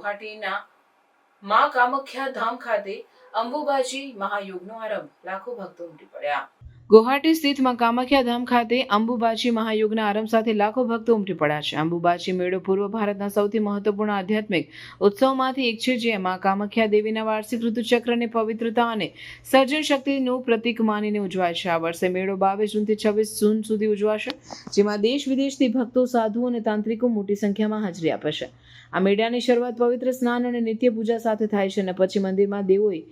ગુવાહાટીના મા કામખ્યા ધામ ખાતે અંબુબાજી મહાયોગનો આરંભ. લાખો ભક્તો ઉમટી પડ્યા. ગુવાહાટી સ્થિત મા કામાખ્યા ધામ ખાતે અંબુબાચી મહાયોગના આરંભ સાથે લાખો ભક્તો ઉમટી પડ્યા છે. અંબુબાચી મેળો પૂર્વ ભારતના સૌથી મહત્વપૂર્ણ આધ્યાત્મિક ઉત્સવમાંથી એક છે જે મા કામાખ્યા દેવીના વાર્ષિક ઋતુચક્રને પવિત્રતા અને સર્જન શક્તિનું પ્રતીક માનીને ઉજવાય છે. આ વર્ષે મેળો બાવીસ જૂનથી છવ્વીસ જૂન સુધી ઉજવાશે, જેમાં દેશ વિદેશથી ભક્તો, સાધુઓ અને તાંત્રિકો મોટી સંખ્યામાં હાજરી આપે છે. આ મેળાની શરૂઆત પવિત્ર સ્નાન અને નિત્ય પૂજા સાથે થાય છે અને પછી મંદિરમાં દેવોએ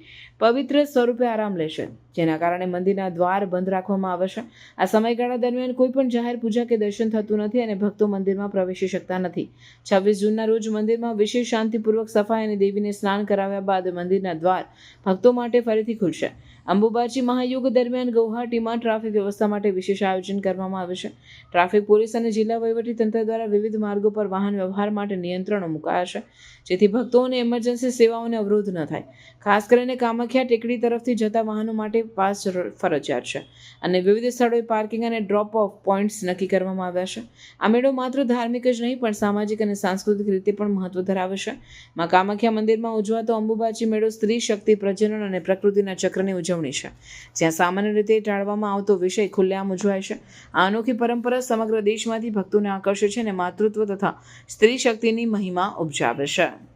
પવિત્ર સ્વરૂપે આરામ લેશે. જેના કારણે મંદિરના દ્વાર બંધ રાખવામાં આવશે આ સમયગાળા દરમિયાન કોઈ પણ જાહેર પૂજા કે દર્શન થતું નથી અને ભક્તો મંદિરમાં પ્રવેશી શકતા નથી. છવ્વીસ જૂનના રોજ મંદિરમાં વિશેષ શાંતિપૂર્વક સફાઈ અને દેવીને સ્નાન કરાવ્યા બાદ મંદિરના દ્વાર ભક્તો માટે ફરીથી ખુલશે. અંબુબાચી મહાયુગ દરમિયાન ગૌહાટીમાં ટ્રાફિક વ્યવસ્થા માટે વિશેષ આયોજન કરવામાં આવે છે. ટ્રાફિક પોલીસ અને જિલ્લા તંત્ર દ્વારા વિવિધ માર્ગો પર વાહન વ્યવહાર માટે નિયંત્રણો મુકાયા છે. જેથી ભક્તોને ઇમરજન્સી સેવાઓને અવરોધ ન થાય. ખાસ કરીને કામાખ્યા ટેકડી તરફથી જતા વાહનો માટે પાસ ફરજિયાત છે. અને વિવિધ સ્થળોએ પાર્કિંગ અને ડ્રોપ ઓફ પોઈન્ટ્સ નક્કી કરવામાં આવ્યા છે. આ મેળો માત્ર ધાર્મિક જ નહીં, પણ સામાજિક અને સાંસ્કૃતિક રીતે પણ મહત્વ ધરાવે છે. માં કામાખ્યા મંદિરમાં ઉજવાતો અંબુબાચી મેળો સ્ત્રી શક્તિ પ્રજનન અને પ્રકૃતિના ચક્રની ઉજવણી છે. જ્યાં સામાન્ય રીતે ટાળવામાં આવતો વિષય ખુલ્લેઆમ ઉજવાય છે. આ અનોખી પરંપરા સમગ્ર દેશમાંથી ભક્તોને આકર્ષે છે અને માતૃત્વ તથા સ્ત્રી શક્તિની મહિમા ઉપજાવે છે.